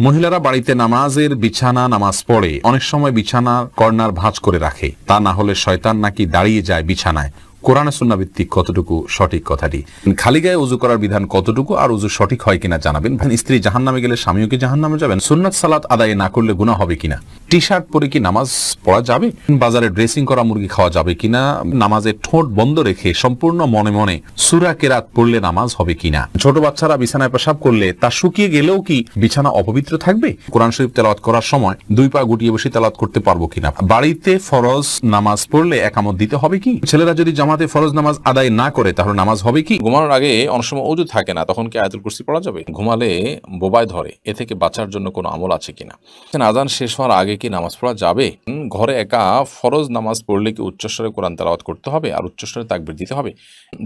মহিলারা বাড়িতে নামাজের বিছানা, নামাজ পড়ে। অনেক সময় বিছানা কর্নার ভাঁজ করে রাখে। তা না হলে শয়তান নাকি দাঁড়িয়ে যায় বিছানায়। কোরআন সুন্না ভিত্তিক কতটুকু সঠিক কথাটি? খালি গায়ে উজু করার বিধান কতটুকু আর উজু সঠিক হয় কিনা জানাবেন। স্ত্রী জাহান নামে গেলে স্বামীও কি জাহান নামে যাবেন? সুন্নাত সালাত আদায় না করলে গুণা হবে কিনা? টি শার্ট পরে কি নামাজ পড়া যাবে? বাজারে ড্রেসিং করা মুরগি খাওয়া যাবে কিনা? নামাজে ঠোঁট বন্ধ রেখে সম্পূর্ণ মনে মনে সুরা কেরাত পড়লে নামাজ হবে কিনা? ছোট বাচ্চারা বিছানায় পেশাব করলে তা শুকিয়ে গেলেও কি বিছানা অপবিত্র থাকবে? কোরআন শরীফ তেলাওয়াত করার সময় দুই পা গুটিয়ে বসে তেলাওয়াত করতে পারব কিনা? বাড়িতে ফরজ নামাজ পড়লে একামত দিতে হবে কি? ছেলেরা যদি জামাতে ফরজ নামাজ আদায় না করে তাহলে নামাজ হবে কি? ঘুমানোর আগে অনেক সময় অজু থাকে না, তখন কি আয়াতুল কুরসি পড়া যাবে? ঘুমালে বোবায় ধরে, এ থেকে বাঁচার জন্য কোনো আমল আছে কিনা? আজান শেষ হওয়ার আগে কি নামাজ পড়া যাবে? ঘরে একা ফরজ নামাজ পড়লে কি উচ্চস্বরে কোরআন তেলাওয়াত করতে হবে? আর উচ্চস্বরে তাকবির দিতে হবে?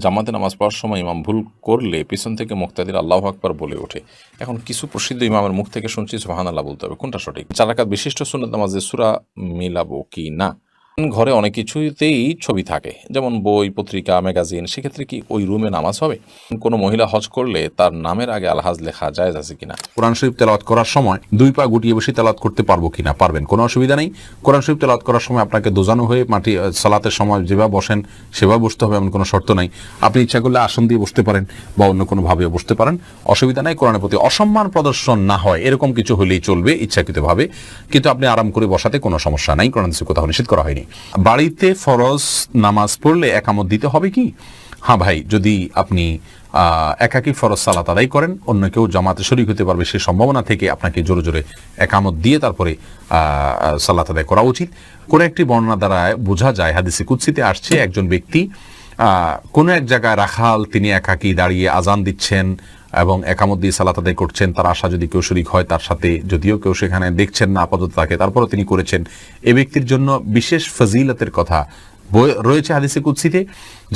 জামাতে নামাজ পড়ার সময় ইমাম ভুল করলে পিছন থেকে মুক্তাদির আল্লাহ আকবার বলে ওঠে। এখন কিছু প্রসিদ্ধ ইমামের মুখ থেকে শুনছি সোহান আল্লাহ বলতে হবে। কোনটা সঠিক? চার রাকাত বিশিষ্ট সুন্নত নামাজে সুরা মিলাবো কি না? ঘরে অনেক কিছুতেই ছবি থাকে, যেমন বই, পত্রিকা, ম্যাগাজিন। সেক্ষেত্রে কি ওই রুমে নামাজ হবে? কোনো মহিলা হজ করলে তার নামের আগে আলহাজ লেখা যায় আছে কিনা? কোরআন শরীফ তেলাওয়াত করার সময় দুই পা গুটিয়ে বসে তেলাওয়াত করতে পারব কিনা? পারবেন, কোনো অসুবিধা নেই। কোরআন শরীফ তেলাওয়াত করার সময় আপনাকে দোজানো হয়ে মাটি সালাতের সময় যেভাবে বসেন, সেভাবে বসতে হবে, এমন কোনো শর্ত নাই। আপনি ইচ্ছা করলে আসন দিয়ে বসতে পারেন বা অন্য কোনো ভাবে বসতে পারেন। অসুবিধা নাই, কোরআনের প্রতি অসম্মান প্রদর্শন না হয়, এরকম কিছু হলেই চলবে ইচ্ছাকৃতভাবে। কিন্তু আপনি আরাম করে বসাতে কোনো সমস্যা নাই, কোরআন কোথাও নিষেধ করা হয়নি। বাড়িতে ফরজ নামাজ পড়লে একামত দিতে হবে কি? হ্যাঁ ভাই, যদি আপনি একাকী ফরজ সালাত আদায় করেন, অন্য কেউ জামাতে শরিক হতে পারবে সে সম্ভাবনা থেকে আপনাকে জোরে জোরে একামত দিয়ে তারপরে সালাত আদায় করা উচিত। কোনো একটি বর্ণনা দ্বারা বোঝা যায়, হাদিসে কুৎসিতে আসছে, একজন ব্যক্তি কোনো এক জায়গায় রাখাল, তিনি একাকি দাঁড়িয়ে আজান দিচ্ছেন এবং একামত দিয়ে সালাত আদায় করছেন, তার আশা যদি কেউ শরিক হয়, তার সাথে যদিও কেউ সেখানে দেখছেন না, আপাতত তাকে। তারপরও তিনি করেছেন। এ ব্যক্তির জন্য বিশেষ ফজিলতের কথা। রয়েছে হাদিসে কুৎসিতে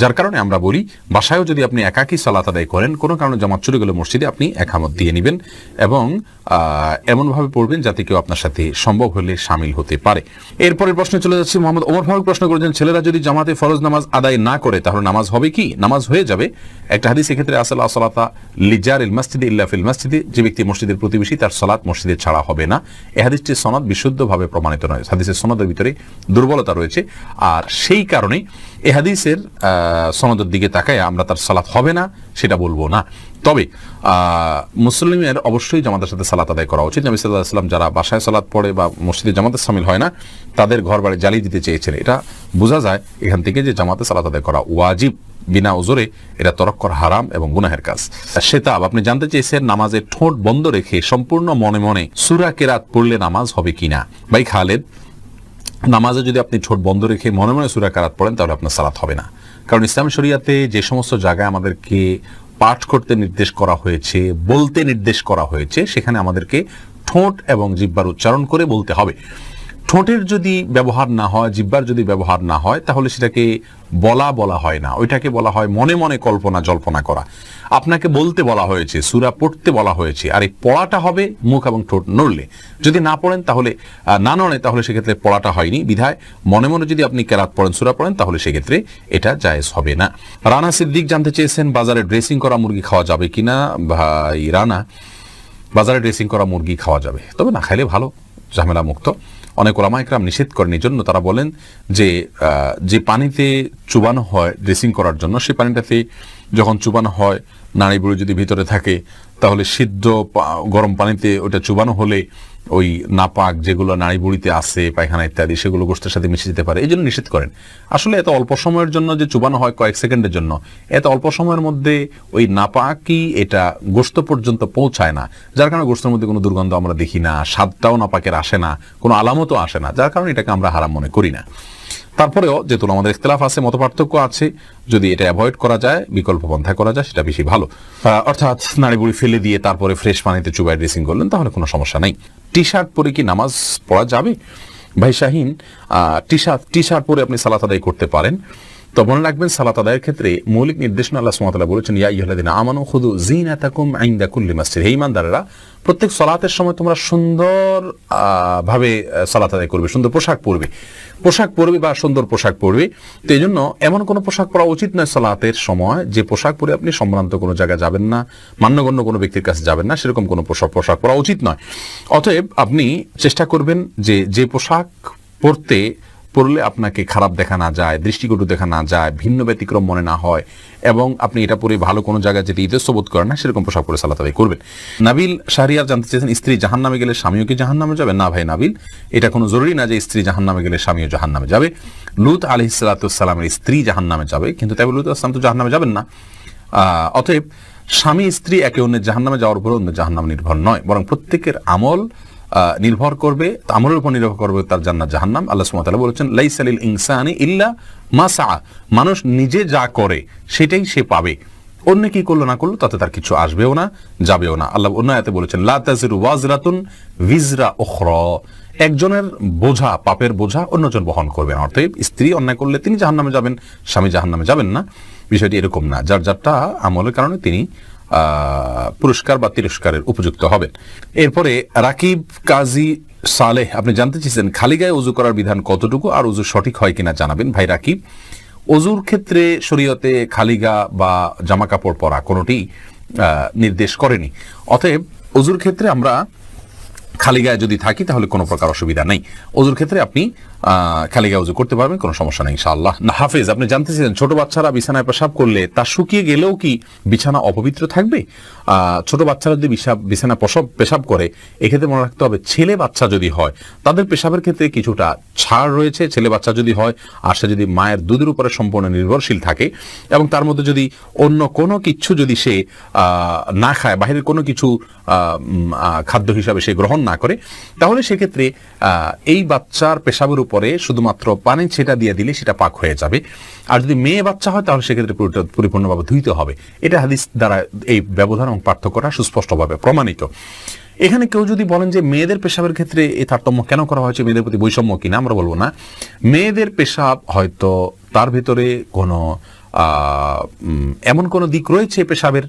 যার কারণে আমরা বলি, বাসায়ও যদি আপনি একাকী সালাত আদায় করেন, কোনো কারণে জামাত চলে গেলে মসজিদে আপনি একামত দিয়ে নেবেন এবং এমনভাবে পড়বেন যাতে কেউ আপনার সাথে সম্ভব হলে সামিল হতে পারে। এরপরের প্রশ্নে চলে যাচ্ছে, মোহাম্মদ ওমর ফারুক প্রশ্ন করেছেন, ছেলেরা যদি জামাতে ফরজ নামাজ আদায় না করে, তাহলে নামাজ হবে কি? নামাজ হয়ে যাবে? একটা হাদিস এক্ষেত্রে আসল আসলাতা লিজার ইল মসজিদে ইল্লা ফিল মসজিদে, যে ব্যক্তি মসজিদের প্রতিবেশী, তার সালাত মসজিদে ছাড়া হবে না। এ হাদিসটির সনদ বিশুদ্ধভাবে প্রমাণিত নয়। হাদিসের সনদের ভিতরে দুর্বলতা রয়েছে। আর সেই কারণে এ হাদিসের সনদের দিকে তাকায় আমরা তার সালাত হবে না, সেটা বলব না। তবে মুসলিমের অবশ্যই জামাতের সাথে সালাত আদায় করা উচিত। নবী সাল্লাহ সাল্লাম যারা বাসায় সালাত পড়ে বা মসজিদে জামাতে সামিল হয় না, তাদের ঘর বাড়ি জ্বালিয়ে দিতে চেয়েছেন। এটা বোঝা যায় এখান থেকে যে জামাতে সালাত আদায় করা ওয়াজিব। বিনা ওজোরে এটা তরক করা হারাম এবং গুনাহের কাজ। সেতাব, আপনি জানতে চেয়েছেন, নামাজের ঠোঁট বন্ধ রেখে সম্পূর্ণ মনে মনে সুরা কেরাত পড়লে নামাজ হবে কিনা? ভাই খালেদ, নামাজে যদি আপনি ঠোঁট বন্ধ রেখে মনে মনে সুরা কারাত পড়েন, তাহলে আপনার সালাত হবে না। কারণ ইসলাম শরিয়াতে যে সমস্ত জায়গায় আমাদেরকে পাঠ করতে নির্দেশ করা হয়েছে, বলতে নির্দেশ করা হয়েছে, সেখানে আমাদেরকে ঠোঁট এবং জিব্বার উচ্চারণ করে বলতে হবে। ঠোঁটের যদি ব্যবহার না হয়, জিব্বার যদি ব্যবহার না হয়, তাহলে সেটাকে বলা বলা হয় না। ওইটাকে বলা হয় মনে মনে কল্পনা জল্পনা করা। আপনাকে বলতে বলা হয়েছে, সুরা পড়তে বলা হয়েছে, আর এই পড়াটা হবে মুখ এবং ঠোঁট নড়লে। যদি না পড়েন তাহলে না নড়ে তাহলে সেক্ষেত্রে পড়াটা হয়নি, বিধায় মনে মনে যদি আপনি কেরাত পড়েন, সুরা পড়েন, তাহলে সেক্ষেত্রে এটা জায়েজ হবে না। রানা সিদ্দিক জানতে চেয়েছেন, বাজারে ড্রেসিং করা মুরগি খাওয়া যাবে কিনা? ভাই, রানা, বাজারে ড্রেসিং করা মুরগি খাওয়া যাবে। তবে না, খাইলে ভালো ঝামেলা মুক্ত অনেক ওলামা একরাম নিষেধ করেন। এই জন্য তারা বলেন যে যে পানিতে চুবানো হয় ড্রেসিং করার জন্য সেই পানিটাতে যখন চুবানো হয় নাড়ি বুড়ি যদি ভিতরে থাকে, তাহলে সিদ্ধ গরম পানিতে ওটা চুবানো হলে ওই নাপাক যেগুলো নারী বুড়িতে আছে, পায়খানা ইত্যাদি, সেগুলো গোষ্ঠের সাথে মিশে যেতে পারে। এই জন্য নিষেধ করেন। আসলে এত অল্প সময়ের জন্য যে চুবানো হয় কয়েক সেকেন্ডের জন্য, এত অল্প সময়ের মধ্যে ওই নাপাকি এটা গোস্ত পর্যন্ত পৌঁছায় না। যার কারণে গোষ্ঠের মধ্যে কোনো দুর্গন্ধ আমরা দেখি না, স্বাদটাও নাপাকের আসে না, কোনো আলামতও আসে না। যার কারণে এটাকে আমরা হারাম মনে করি না। তারপরেও যেহেতু আমাদের ইখতলাফ আছে মত পার্থক্য আছে, যদি এটা অ্যাভয়েড করা যায়, বিকল্প পন্থা করা যায়, সেটা বেশি ভালো। অর্থাৎ অর্থাৎ নাড়িবুড়ি ফেলে দিয়ে তারপরে ফ্রেশ পানিতে চুবাই ড্রেসিং করলেন, তাহলে কোনো সমস্যা নেই। টি শার্ট পরে কি নামাজ পড়া যাবে? ভাই Shahin T shirt T shirt পরে আপনি সালাত আদায় করতে পারেন। তো মনে রাখবেন সালাত আদায়ের ক্ষেত্রে মৌলিক নির্দেশনা আল্লাহ সুমাতাল্লাহ বলেছেন, ইয়া ইহ্লাদিন আমানু খুদু জিনাতাকুম আইন্দা কুল্লি মসজিদ। হে ইমানদারেরা প্রত্যেক সালাতের সময় তোমরা সুন্দর ভাবে সালাত আদায় করবে, সুন্দর পোশাক পরবে। পোশাক পরবে বা সুন্দর পোশাক পরবে। তো এই জন্য এমন কোনো পোশাক পরা উচিত নয় সালাতের সময়, যে পোশাক পরে আপনি সম্ভ্রান্ত কোনো জায়গায় যাবেন না, মান্যগণ্য কোনো ব্যক্তির কাছে যাবেন না, সেরকম কোনো পোশাক পোশাক পরা উচিত নয়। অতএব আপনি চেষ্টা করবেন যে যে পোশাক পরতে পড়লে আপনাকে খারাপ দেখা না যায়, দৃষ্টিকটু দেখা না যায়, ভিন্ন ব্যতিক্রম মনে না হয় এবং আপনি এটা পরে ভালো কোনো জায়গায় যেতে ইতস্ত বোধ করেন না, সেরকম পোশাক পরে সালাত করবেন। নাবিল শাহরিয়ার জানতে চেয়েছেন, স্ত্রী জাহান নামে গেলে স্বামীও কি জাহান নামে যাবে? না ভাই নাবিল, এটা কোনো জরুরি না যে স্ত্রী জাহান নামে গেলে স্বামীও জাহান নামে যাবে। লুত আলি সালাতামের স্ত্রী জাহান নামে যাবে, কিন্তু তাই লুত আসলাম তো জাহান নামে যাবেন না। অতএব স্বামী স্ত্রী একে অন্যের জাহান্নামে যাওয়ার উপর অন্য জাহান্নাম নির্ভর নয়, বরং প্রত্যেকের আমল নির্ভর করবে আমলের উপর নির্ভর করবে তার জান্নাত জাহান্নাম। আল্লাহ সুবহানাহু বলেছেন লাইসালিল ইনসানি ইল্লা মাসা মানুষ নিজে যা করে, সেটাই সে পাবে। অন্য কি করল না করল, তাতে তার কিছু আসবেও না, যাবেও না। আল্লাহ অন্য আয়াতে বলেছেন, লা তাজিরু ওয়াজরাতুন ভিজরা উখরা। একজনের বোঝা, পাপের বোঝা অন্যজন বহন করবেন অর্থাৎ স্ত্রী অন্যায় করলে তিনি জাহান্নামে যাবেন, স্বামী জাহান্নামে যাবেন না। বিষয়টি এরকম না। যার যারটা আমলের কারণে তিনি পুরস্কার বা তিরস্কারের উপযুক্ত হবেন। এরপরে রাকিব কাজী সালেহ, আপনি জানতে চেয়েছেন খালি গায়ে উজু করার বিধান কতটুকু আর উজু সঠিক হয় কিনা জানাবেন। ভাই রাকিব অজুর ক্ষেত্রে শরীয়তে খালিগা বা জামা কাপড় পরা কোনোটি নির্দেশ করেনি। অতএব অজুর ক্ষেত্রে আমরা খালি গায়ে যদি থাকি, তাহলে কোনো প্রকার অসুবিধা নেই। অজুর ক্ষেত্রে আপনি খালি গায়ে উজু করতে পারবেন, কোনো সমস্যা নেই, ইনশাআল্লাহ। না, হাফেজ, আপনি জানতে চাইছেন ছোট বাচ্চারা বিছানায় পেশাব করলে তা শুকিয়ে গেলেও কি বিছানা অপবিত্র থাকবে? ছোট বাচ্চারা যদি বিছানা পশব, পেশাব করে, এক্ষেত্রে মনে রাখতে হবে, ছেলে বাচ্চা যদি হয়, তাদের পেশাবের ক্ষেত্রে কিছুটা ছাড় রয়েছে, ছেলে বাচ্চা যদি হয়, আর সে যদি মায়ের দুধের উপরে সম্পূর্ণ নির্ভরশীল থাকে, এবং তার মধ্যে যদি অন্য কোনো কিছু যদি সে না খায়, বাহিরের কোনো কিছু খাদ্য হিসাবে সে গ্রহণ না করে, তাহলে সেক্ষেত্রে এই বাচ্চার পেশাবের উপরে শুধুমাত্র পানি ছেটা দিয়ে দিলে সেটা পাক হয়ে যাবে। আর যদি মেয়ে বাচ্চা হয়, তাহলে সেক্ষেত্রে পরিপূর্ণভাবে ধুইতে হবে। এটা হাদিস দ্বারা এই ব্যবধান এবং পার্থক্যটা সুস্পষ্টভাবে প্রমাণিত। এখানে কেউ যদি বলেন যে মেয়েদের পেশাবের ক্ষেত্রে এই তারতম্য কেন করা হয়েছে, মেয়েদের প্রতি বৈষম্য কিনা আমরা বলব না। মেয়েদের পেশাব হয়তো তার ভিতরে কোনো এমন কোনো দিক রয়েছে পেশাবের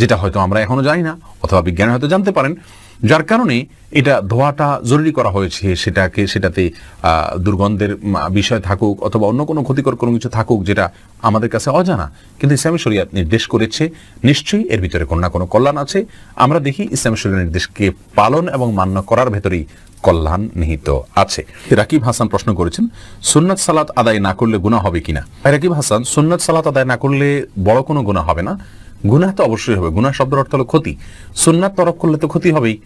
যেটা হয়তো আমরা এখনও জানি না, অথবা বিজ্ঞানী হয়তো জানতে পারেন। যার কারণে এটা ধোয়াটা জরুরি করা হয়েছে, সেটাকে, সেটাতে দুর্গন্ধের বিষয় থাকুক, অথবা অন্য কোনো ক্ষতিকর কোনো কিছু থাকুক, যেটা আমাদের কাছে অজানা। কিন্তু ইসলামী শরিয়াত নির্দেশ করেছে, নিশ্চয়ই এর ভিতরে কোনো না কোনো কল্যাণ আছে। আমরা দেখি ইসলামী শরিয়ার নির্দেশকে পালন এবং মান্য করার ভেতরেই কল্যাণ নিহিত আছে। রাকিব হাসান প্রশ্ন করেছেন, সুন্নাত সালাত আদায় না করলে গুনাহ হবে কিনা? রাকিব হাসান, সুন্নাত সালাত আদায় না করলে বড় কোনো গুনাহ হবে না। গুনাহ তো অবশ্যই হবে। গুনাহ শব্দের অর্থ হলো ক্ষতি। সুন্নাত তরফ করলে তো ক্ষতি হবেই।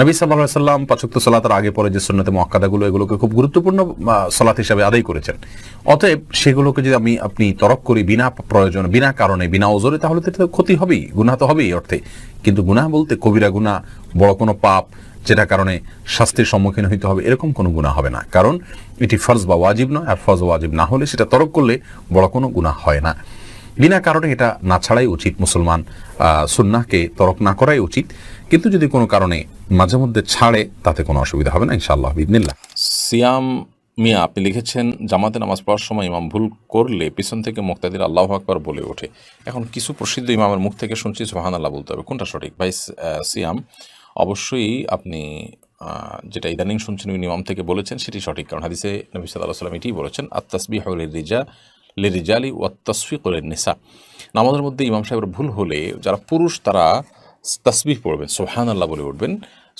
নবী সাল্লাহ সাল্লাম পাচক্ত সালাতের আগে পরে যে সুন্নতে মক্কাদাগুলো এগুলোকে খুব গুরুত্বপূর্ণ সালাত হিসাবে আদায় করেছেন। অতএব সেগুলোকে যদি আমি, আপনি তরক করি বিনা প্রয়োজন, বিনা কারণে, বিনা ওজরে, তাহলে তো ক্ষতি হবেই, গুনাহ তো হবেই অর্থে। কিন্তু গুনাহ বলতে কবিরা গুনাহ, বড় কোনো পাপ যেটা কারণে শাস্তির সম্মুখীন হইতে হবে, এরকম কোনো গুনাহ হবে না। কারণ এটি ফরজ বা ওয়াজিব নয়, আর ফরজ ওয়াজিব না হলে সেটা তরক করলে বড় কোনো গুনাহ হয় না। বিনা কারণে এটা না ছাড়াই উচিত মুসলমান সুন্নাহকে তরক না করাই উচিত। কিন্তু যদি কোনো কারণে মাঝে মধ্যে ছাড়ে, তাতে কোনো অসুবিধা হবে না, ইনশাআল্লাহ, বিদিনিল্লাহ। সিয়াম মিয়া, আপনি লিখেছেন, জামাতে নামাজ পড়ার সময় ইমাম ভুল করলে পিছন থেকে মুক্তাদির আল্লাহ আকবার বলে ওঠে। এখন কিছু প্রসিদ্ধ ইমামের মুখ থেকে শুনছি সোহান আল্লাহ বলতে হবে। কোনটা সঠিক? ভাই সিয়াম, অবশ্যই আপনি যেটা ইদানিং শুনছেন ইমাম থেকে বলেছেন, সেটি সঠিক। কারণ হাদিসে নবী সাল্লাহ সাল্লাম এটিই বলেছেন আত্মাসবি হলের রিজা লে রিজালি ও তসফিক নিসা। নামাজের মধ্যে ইমাম সাহেবের ভুল হলে যারা পুরুষ, তারা তসবিহ পড়বেন সোহান আল্লাহ বলে উঠবেন।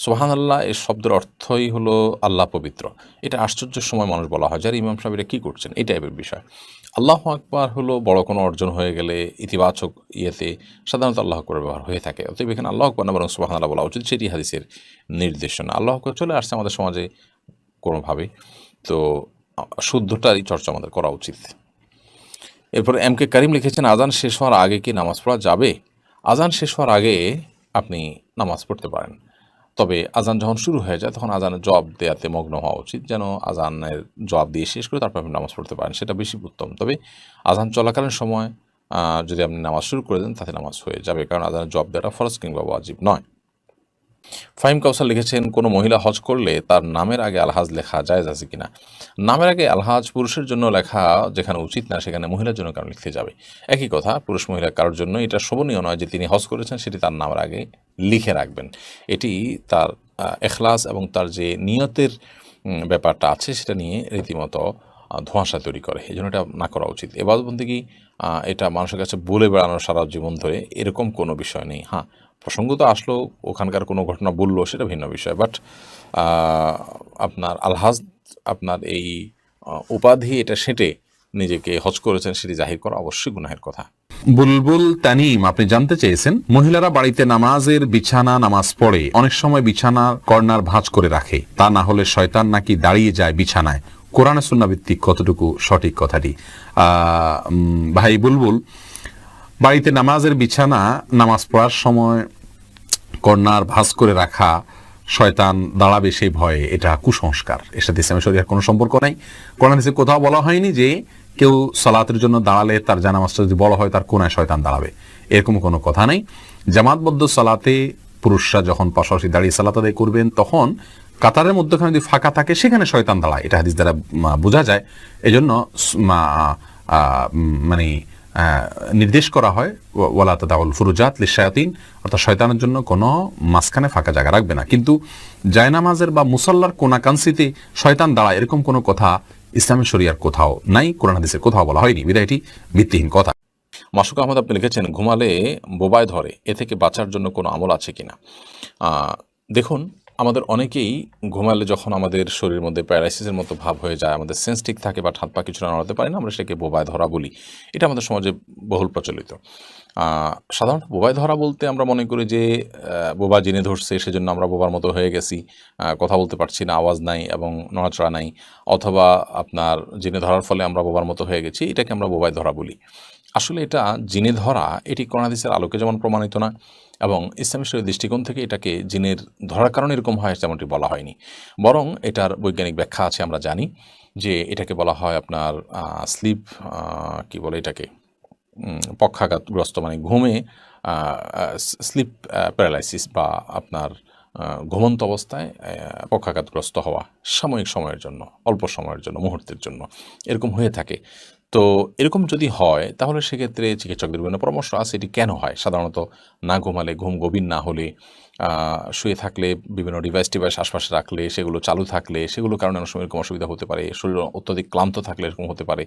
সোহান আল্লাহ এর শব্দের অর্থই হলো আল্লাহ পবিত্র। এটা আশ্চর্যের সময় মানুষ বলা হয়, যারা ইমাম সাহেব এটা কী করছেন? এই টাইপের বিষয়। আল্লাহ আকবার হলো বড় কোনো অর্জন হয়ে গেলে ইতিবাচক ইয়েতে সাধারণত আল্লাহ আকবর ব্যবহার হয়ে থাকে। অতএব এখানে আল্লাহ আকবর না, বরং সোহান আল্লাহ বলা উচিত, সেটি হাদিসের নির্দেশনা। আল্লাহ আকবর চলে আসছে আমাদের সমাজে কোনোভাবে। তো শুদ্ধটারই চর্চা আমাদের করা উচিত। এরপর এম কে করিম লিখেছেন, আজান শেষ হওয়ার আগে কি নামাজ পড়া যাবে? আজান শেষ হওয়ার আগে আপনি নামাজ পড়তে পারেন। তবে আজান যখন শুরু হয়ে যায়, তখন আজানের জবাব দেওয়াতে মগ্ন হওয়া উচিত, যেন আজানের জবাব দিয়ে শেষ করে তারপর আপনি নামাজ পড়তে পারেন। সেটা বেশি উত্তম। তবে আজান চলাকালীন সময় যদি আপনি নামাজ শুরু করে দেন, তাতে নামাজ হয়ে যাবে, কারণ আজানের জবাব দেওয়াটা ফরজ কিংবা ওয়াজিব নয়। ফাহিম কাউসার লিখেছেন, কোনো মহিলা হজ করলে তার নামের আগে আলহাজ লেখা যায় আছে কিনা? নামের আগে আলহাজ পুরুষের জন্য লেখা যেখানে উচিত না, সেখানে মহিলার জন্য কারণ লিখতে যাবে? একই কথা, পুরুষ মহিলা কারোর জন্য এটা শোভনীয় নয় যে তিনি হজ করেছেন, সেটি তার নামের আগে লিখে রাখবেন। এটি তার এখলাস এবং তার যে নিয়তের ব্যাপারটা আছে, সেটা নিয়ে রীতিমতো ধোঁয়াশা তৈরি করে। এই জন্য এটা না করা উচিত। এবার বলতে কি এটা মানুষের কাছে বলে বেড়ানো সারা জীবন ধরে এরকম কোনো বিষয় নেই। হ্যাঁ প্রসঙ্গ তো আসলো, ওখানকার কোনো ঘটনা বলল, সেটা ভিন্ন বিষয়। বাট আপনার আলহাজ, আপনার এই উপাধি এটা সেটে নিজেকে হজ করেছেন, সেটি জাহির করা অবশ্যই গুনাহের কথা। বুলবুল তানিম, আপনি জানতে চেয়েছেন, মহিলারা বাড়িতে নামাজের বিছানা, নামাজ পড়ে, অনেক সময় বিছানার কর্নার ভাঁজ করে রাখে। তা না হলে শয়তান নাকি দাঁড়িয়ে যায় বিছানায়। কোরআন সুন্না ভিত্তিক কতটুকু সঠিক কথাটি? ভাই বুলবুল বাড়িতে নামাজের বিছানা, নামাজ পড়ার সময় কর্নার ভাঁজ করে রাখা, শয়তান দাঁড়াবে সেই ভয়ে, এটা কুসংস্কার। এর সাথে ইসলামের শরিয়ার কোনো সম্পর্ক নাই। কোরআন হাদিসে কোথাও বলা হয়নি যে কেউ সালাতের জন্য দাঁড়ালে তার জানামাজটা যদি বড় হয়, তার কোনায় শয়তান দাঁড়াবে। এরকম কোনো কথা নেই। জামাতবদ্ধ সালাতে পুরুষরা যখন পাশাপাশি দাঁড়িয়ে সালাত আদায় করবেন, তখন কাতারের মধ্যখানে যদি ফাঁকা থাকে, সেখানে শয়তান দাঁড়ায়। এটা হাদিস দ্বারা বোঝা যায়। এজন্য মানে নির্দেশ করা হয়, ওয়া- ওয়ালা তাদাউল ফুরুজাত লিশায়াতিন অর্থাৎ শয়তানের জন্য কোনো মাঝখানে ফাঁকা জায়গা রাখবে না। কিন্তু জায়নামাজের বা মুসল্লার কোনাকাংশিতে শয়তান দাঁড়ায় এরকম কোনো কথা ইসলামের শরিয়ার কোথাও নাই, কোরআন হাদিসের কোথাও বলা হয়নি। বিদায়, এটি ভিত্তিহীন কথা। মাসুক আহমদ, আপনি লিখেছেন, ঘুমালে বোবায় ধরে, এ থেকে বাঁচার জন্য কোনো আমল আছে কিনা? দেখুন আমাদের অনেকেই ঘুমালে যখন আমাদের শরীরের মধ্যে প্যারালাইসিসের মতো ভাব হয়ে যায়, আমাদের সেন্স ঠিক থাকে বা হাত পা কিছু নাড়াতে পারি না, আমরা সেটাকে বোবায় ধরা বলি। এটা আমাদের সমাজে বহুল প্রচলিত। সাধারণত বোবায় ধরা বলতে আমরা মনে করি যে বোবা জেনে ধরছে, সেজন্য আমরা বোবার মতো হয়ে গেছি। কথা বলতে পারছি না, আওয়াজ নাই এবং নড়াচড়া নাই। অথবা আপনার জেনে ধরার ফলে আমরা বোবার মতো হয়ে গেছি, এটাকে আমরা বোবায় ধরা বলি। আসলে এটা জিনে ধরা, এটি করোনাদিসের আলোকে যেমন প্রমাণিত না এবং ইসলামী দৃষ্টিকোণ থেকে এটাকে জিনের ধরার কারণে এরকম হয় যেমনটি বলা হয়নি। বরং এটার বৈজ্ঞানিক ব্যাখ্যা আছে, আমরা জানি যে এটাকে বলা হয় আপনার স্লিপ কি বলে এটাকে পক্ষাঘাতগ্রস্ত মানে ঘুমে স্লিপ প্যারালাইসিস বা আপনার ঘুমন্ত অবস্থায় পক্ষাঘাতগ্রস্ত হওয়া সাময়িক সময়ের জন্য, অল্প সময়ের জন্য, মুহূর্তের জন্য এরকম হয়ে থাকে। তো এরকম যদি হয়, তাহলে সেক্ষেত্রে চিকিৎসকদের বিভিন্ন পরামর্শ আছে, এটি কেন হয়? সাধারণত না ঘুমালে, ঘুম গভীর না হলে শুয়ে থাকলে, বিভিন্ন ডিভাইস টিভাইস আশপাশে রাখলে, সেগুলো চালু থাকলে সেগুলোর কারণে অনেক সময় এরকম অসুবিধা হতে পারে, শরীর অত্যধিক ক্লান্ত থাকলে এরকম হতে পারে,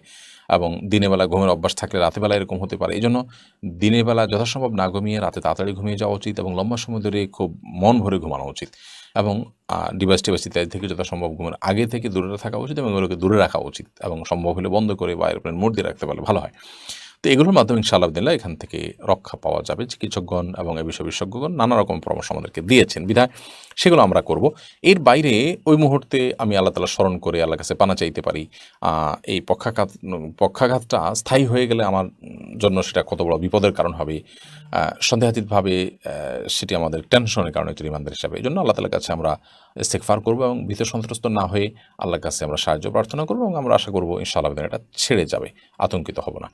এবং দিনের বেলা ঘুমের অভ্যাস থাকলে রাতের বেলা এরকম হতে পারে। এই জন্য দিনের বেলা যথাসম্ভব না ঘুমিয়ে, রাতে তাড়াতাড়ি ঘুমিয়ে যাওয়া উচিত এবং লম্বা সময় ধরে খুব মন ভরে ঘুমানো উচিত। এবং ডিভাইস টিভাইস ইত্যাদি থেকে যথাসম্ভব ঘুমের আগে থেকে দূরে থাকা উচিত এবং এগুলোকে দূরে রাখা উচিত এবং সম্ভব হলে বন্ধ করে বা এরোপ্লেন মোড দিয়ে রাখতে পারলে ভালো হয়। তো এগুলোর মাধ্যমে ইনশাআল্লাহ দিল্লা এখান থেকে রক্ষা পাওয়া যাবে। চিকিৎসকগণ এবং এ বিষয় বিশেষজ্ঞগণ নানা রকম পরামর্শ আমাদেরকে দিয়েছেন। বিধায় সেগুলো আমরা করব। এর বাইরে ওই মুহূর্তে আমি আল্লাহ তালা স্মরণ করে আল্লাহ কাছে পানা চাইতে পারি। এই পক্ষাঘাত, পক্ষাঘাতটা স্থায়ী হয়ে গেলে আমার জন্য সেটা কত বড় বিপদের কারণ হবে। সন্দেহাতীতভাবে সেটি আমাদের টেনশনের কারণে একটি রিমান্ডার হিসাবে। এই জন্য আল্লাহ তালার কাছে আমরা ইস্তেকফার করব এবং ভীত সন্ত্রস্ত না হয়ে আল্লাহর কাছে আমরা সাহায্য প্রার্থনা করব এবং আমরা আশা করব ইনশাআল্লাহ এটা ছেড়ে যাবে আতঙ্কিত হব না।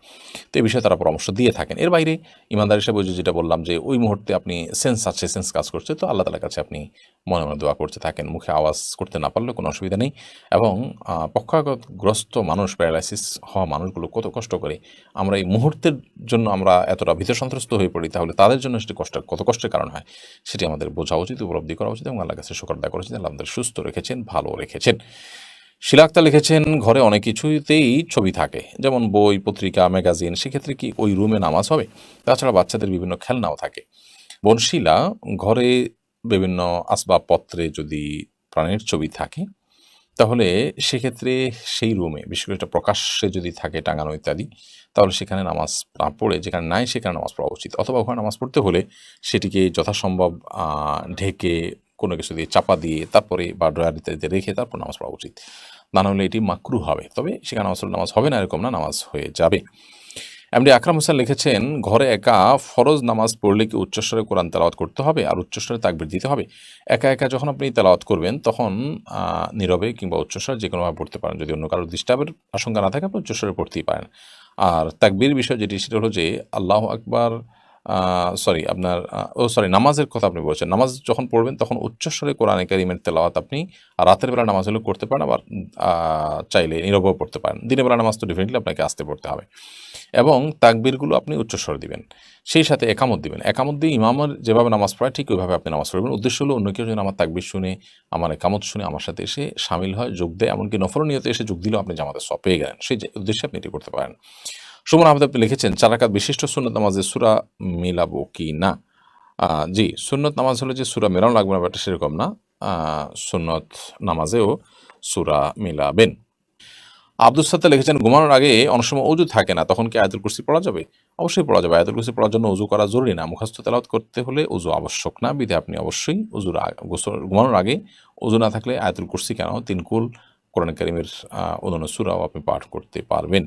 তো এই বিষয়ে তারা পরামর্শ দিয়ে থাকেন। এর বাইরে ইমানদার হিসাবে যেটা বললাম যে ওই মুহূর্তে আপনি সেন্স আছে সেন্স কাজ করছে তো আল্লাহ তালার কাছে আপনি মনে মনে দোয়া করতে থাকেন। মুখে আওয়াজ করতে না পারলে কোনো অসুবিধা নেই এবং আহ, পক্ষাঘাতগ্রস্ত মানুষ প্যারালাইসিস হওয়া মানুষগুলো কত কষ্ট করে আমরা এই মুহূর্তের জন্য আমরা এতটা ভীত সন্ত্রস্ত হয়ে পড়ি তাহলে তাদের জন্য সেটি কষ্ট, কত কষ্টের কারণ হয়? সেটি আমাদের বোঝা উচিত, উপলব্ধি করা উচিত এবং আল্লাহ কাছে শুকর করা উচিত। আল্লাহ আমাদের সুস্থ রেখেছেন, ভালো রেখেছেন। শিলাক্তা লিখেছেন, ঘরে অনেক কিছুতেই ছবি থাকে, যেমন বই, পত্রিকা, ম্যাগাজিন, সেক্ষেত্রে কি ওই রুমে নামাজ হবে? তাছাড়া বাচ্চাদের বিভিন্ন খেলনাও থাকে। বনশিলা ঘরে বিভিন্ন আসবাবপত্রে যদি প্রাণীর ছবি থাকে তাহলে সেক্ষেত্রে সেই রুমে বিশেষ করে এটা প্রকাশ্যে যদি থাকে টাঙানো ইত্যাদি, তাহলে সেখানে নামাজ না পড়ে, যেখানে নাই সেখানে নামাজ পড়া উচিত। অথবা ওখানে নামাজ পড়তে হলে সেটিকে যথাসম্ভব ঢেকে কোনো কিছু দিয়ে চাপা দিয়ে তারপরে বা ড্রয়ার ইত্যাদিতে রেখে তারপর নামাজ পড়া উচিত। না হলে এটি মাকরু হবে। তবে সেখানে নামাজ নামাজ হবে না, এরকম না, নামাজ হয়ে যাবে। এমডি আকরাম হোসেন লিখেছেন, ঘরে একা ফরজ নামাজ পড়লে কি উচ্চস্বরে কোরআন তেলাওয়াত করতে হবে? আর উচ্চস্বরে তাকবির দিতে হবে? একা একা যখন আপনি তেলাওয়াত করবেন, তখন নীরবে কিংবা উচ্চস্বরে যে কোনোভাবে পড়তে পারেন। যদি অন্য কারও ডিস্টার্বের আশঙ্কা না থাকে, আপনি উচ্চস্বরে পড়তেই পারেন। আর তাকবির বিষয় যেটি, সেটা হলো যে, আল্লাহ আকবার সরি আপনার ও সরি নামাজের কথা আপনি বলছেন। নামাজ যখন পড়বেন, তখন উচ্চস্বরে কোরআনে কারিমের তেলাওয়াত আপনি রাতের বেলা নামাজ হলেও করতে পারেন, আবার চাইলে নীরবও পড়তে পারেন। দিনের বেলা নামাজ তো ডেফিনেটলি আপনাকে আসতে পড়তে হবে। এবং তাকবীরগুলো আপনি উচ্চস্বরে দিবেন। সেই সাথে একামত দিবেন। একামত দিয়ে ইমামের যেভাবে নামাজ পড়ায়, ঠিক ওইভাবে আপনি নামাজ পড়বেন। উদ্দেশ্য হলো অন্য কেউ যেন আমার তাকবীর শুনে, আমার একামত শুনে আমার সাথে এসে সামিল হয়, যোগ দেয়। এমনকি নফর নিয়তে এসে যোগ দিলেও আপনি জামাতে সব পেয়ে গেলেন। সেই উদ্দেশ্যে আপনি এটি করতে পারেন। সুমন আহমেদ, আপনি লিখেছেন চারাকাত বিশিষ্ট সুন্নত নামাজে সুরা মিলাবো কি না? জি, সুন্নত নামাজ হলে যে সুরা মেলানো লাগবে না, ব্যাপারটা সেরকম না। সুন্নত নামাজেও সুরা মিলাবেন। আব্দুল সাত্তা লিখেছেন, ঘুমানোর আগে অনেক সময় অজু থাকে না, তখন কি আয়াতুল কুরসি পড়া যাবে? অবশ্যই পড়া যাবে। আয়াতুল কুরসি পড়ার জন্য উজু করা জরুরি না। মুখস্থ তেলাওয়াত করতে হলে উজু আবশ্যক না, বিধে আপনি অবশ্যই উজুর ঘুমানোর আগে উজু না থাকলে আয়াতুল কুরসি কেন? তিন কুল কোরআন কারিমের অন্যান্য সুরাও আপনি পাঠ করতে পারবেন।